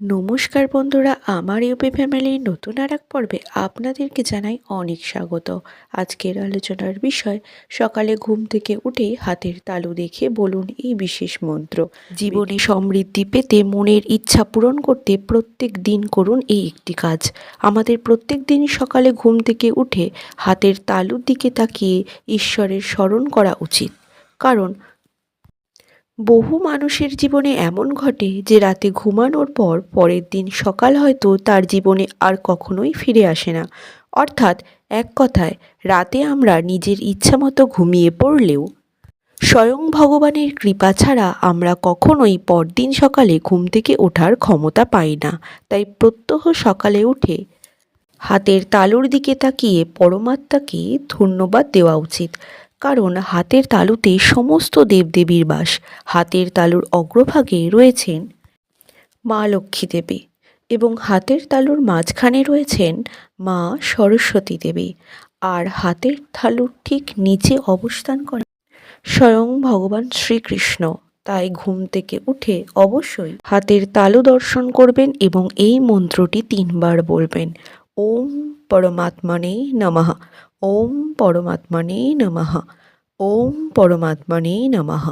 নমস্কার বন্ধুরা, আমার ইউপি ফ্যামিলির নতুন আর এক পর্বে আপনাদেরকে জানাই অনেক স্বাগত। আজকের আলোচনার বিষয়, সকালে ঘুম থেকে উঠে হাতের তালু দেখে বলুন এই বিশেষ মন্ত্র। জীবনে সমৃদ্ধি পেতে মনের ইচ্ছা পূরণ করতে প্রত্যেক দিন করুন এই একটি কাজ। আমাদের প্রত্যেক দিন সকালে ঘুম থেকে উঠে হাতের তালুর দিকে তাকিয়ে ঈশ্বরের স্মরণ করা উচিত। কারণ বহু মানুষের জীবনে এমন ঘটে যে রাতে ঘুমানোর পর পরের দিন সকাল হয়তো তার জীবনে আর কখনোই ফিরে আসে না। অর্থাৎ এক কথায়, রাতে আমরা নিজের ইচ্ছামতো ঘুমিয়ে পড়লেও স্বয়ং ভগবানের কৃপা ছাড়া আমরা কখনোই পরদিন সকালে ঘুম থেকে ওঠার ক্ষমতা পাই না। তাই প্রত্যহ সকালে উঠে হাতের তালুর দিকে তাকিয়ে পরমাত্মাকে ধন্যবাদ দেওয়া উচিত। কারণ হাতের তালুতে সমস্ত দেবদেবীর বাস হাতের তালুর অগ্রভাগে রয়েছেন মা লক্ষ্মী দেবী এবং হাতের তালুর মাঝখানে রয়েছেন মা সরস্বতী দেবী আর হাতের তালুর ঠিক নিচে অবস্থান করে স্বয়ং ভগবান শ্রীকৃষ্ণ। তাই ঘুম থেকে উঠে অবশ্যই হাতের তালু দর্শন করবেন এবং এই মন্ত্রটি তিনবার বলবেন। ওম পরমাত্মনে নমঃ। ওম পরমাত্মনে নমঃ। ওম পরমাত্মনে নমঃ।